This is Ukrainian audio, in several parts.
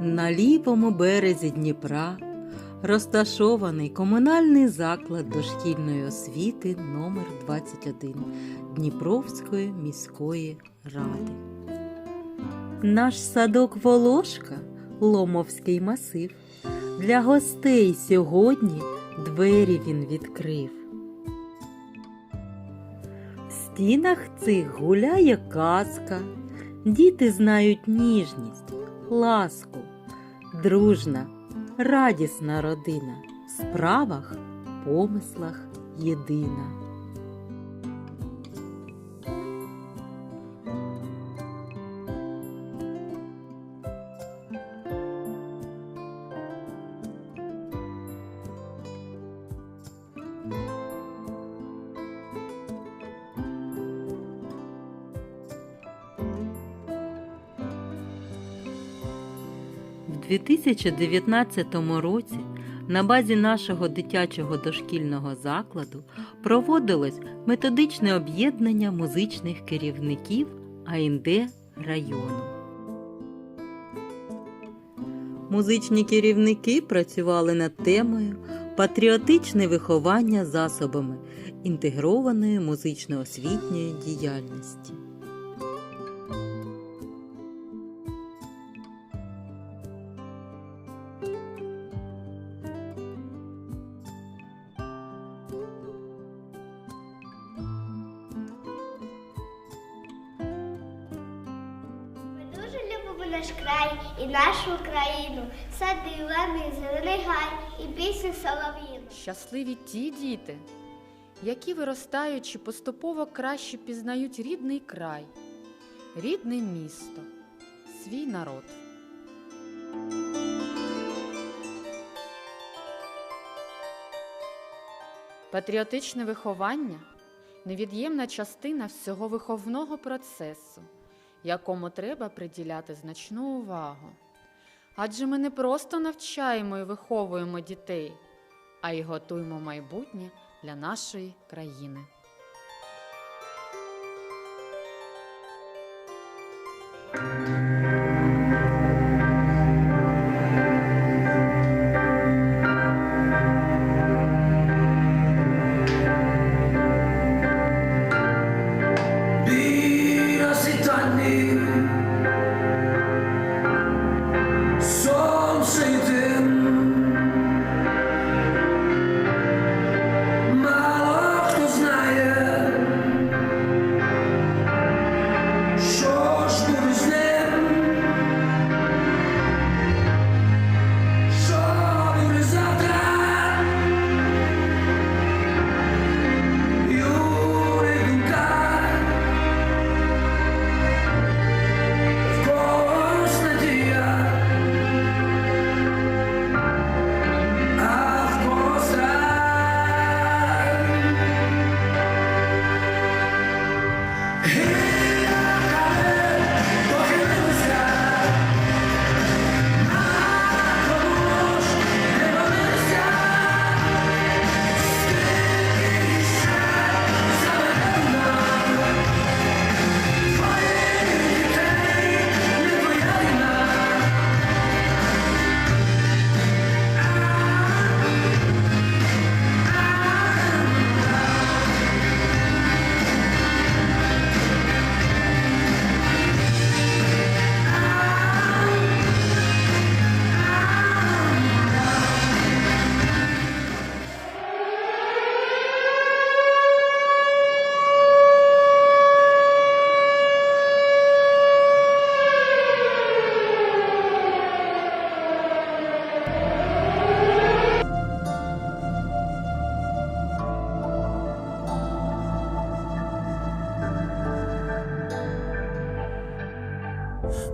На лівому березі Дніпра розташований комунальний заклад дошкільної освіти номер 21 Дніпровської міської ради. Наш садок Волошка Ломовський масив. Для гостей сьогодні двері він відкрив. В стінах цих гуляє казка. Діти знають ніжність, ласку, дружна, радісна родина, в справах, помислах єдина. 2019 році на базі нашого дитячого дошкільного закладу проводилось методичне об'єднання музичних керівників АНД району. Музичні керівники працювали над темою Патріотичне виховання засобами інтегрованої музично-освітньої діяльності. Наш край і нашу Україну, сади, лани, зелений гай і пісні солов'їн. Щасливі ті діти, які виростаючи поступово краще пізнають рідний край, рідне місто, свій народ. Патріотичне виховання невід'ємна частина всього виховного процесу, якому треба приділяти значну увагу. Адже ми не просто навчаємо і виховуємо дітей, а й готуємо майбутнє для нашої країни. Біля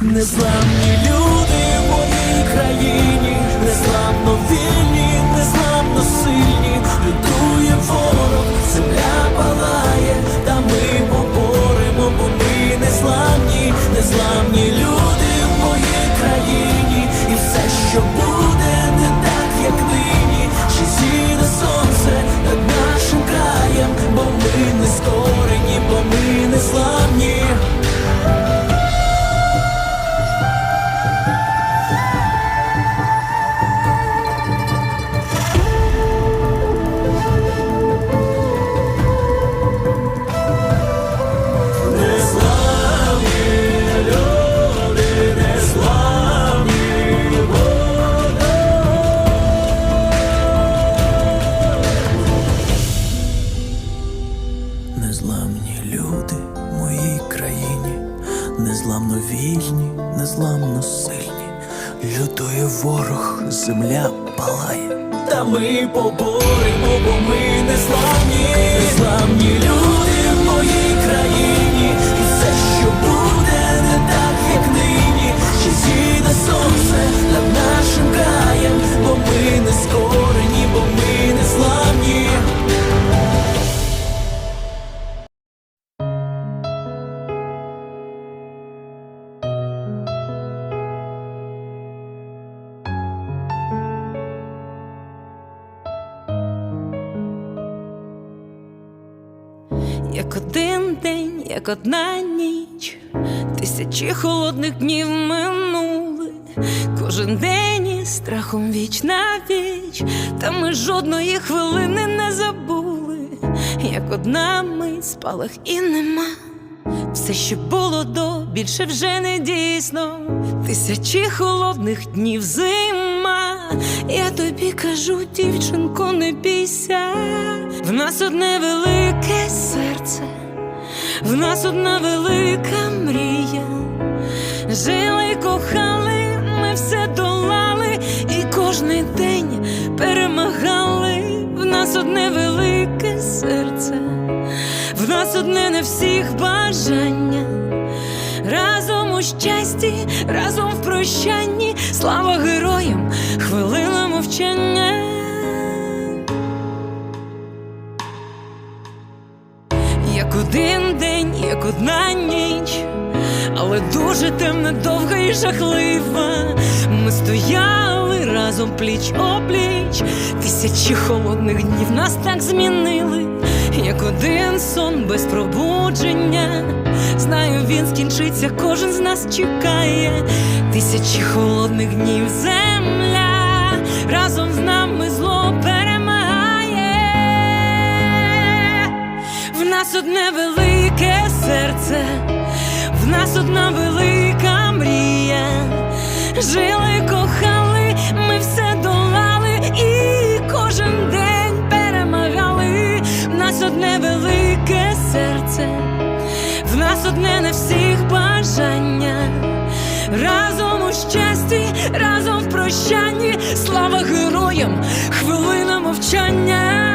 Незламні люди в моїй країні, незламно вільні, незламно сильні, лютує ворог, земля Та ми поборемо, бо ми не славні, не славні люди в моїй країні, і все, що буде, не так, як нині, ще зійде сонце над нашим краєм, бо ми не скорені, Як один день, як одна ніч, тисячі холодних днів минули, кожен день із страхом віч на віч, та ми жодної хвилини не забули, як одна мить спалах і нема. Все, що було до, більше вже не дійсно. Тисячі холодних днів зима. Я тобі кажу, дівчинко, не бійся. В нас одне велике серце, в нас одна велика мрія. Жили, кохали, ми все долали, і кожний день перемагали. В нас одне велике серце, в нас одне на всіх бажання. Разом у щасті, разом в прощанні, слава героям, хвилина мовчання. Як один день, як одна ніч, але дуже темна, довга і жахлива. Ми стояли разом пліч опліч, тисячі холодних днів нас так змінили, як один сон без пробудження. Знаю, він скінчиться, кожен з нас чекає. Тисячі холодних днів земля разом з нами зло перемагає. В нас одне велике серце, в нас одна велика мрія. Жили, кохали, ми все долали і кожен день перемагали. В нас одне велике серце, в нас одне на всіх бажання. Разом прощанні, слава героям, хвилина мовчання.